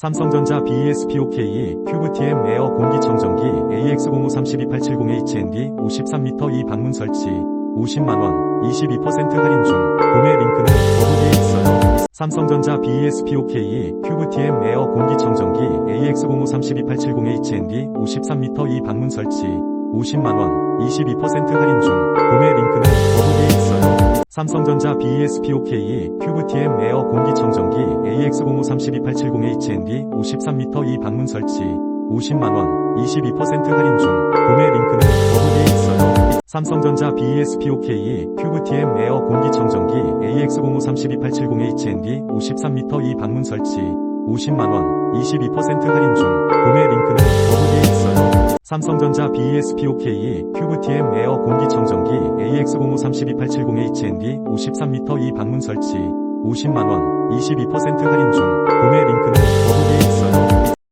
삼성전자 BESPOK 큐브TM 에어 공기청정기 AX053280HND 53m 이 방문 설치 50만원 22% 할인 중 구매 링크는 더보기에 있어요. 삼성전자 BESPOK 큐브TM 에어 공기청정기 AX053280HND 53m 이 방문 설치 50만원 22% 할인 중 구매 링크는. 삼성전자 BESPOK 큐브TM 에어 공기청정기 AX053280HND 53m 이 방문 설치 50만원 22% 할인 중 구매 링크는 더보기에 있어요. 삼성전자 BESPOK 큐브TM 에어 공기청정기 AX053280HND 53m 이 방문 설치 50만원 22% 할인 중 구매 링크는 더보기에 있어요. 삼성전자 BESPOK 큐브TM 에어 공기청정기 AX053280HND 53m 이 방문 설치 50만원 22% 할인 중 구매 링크는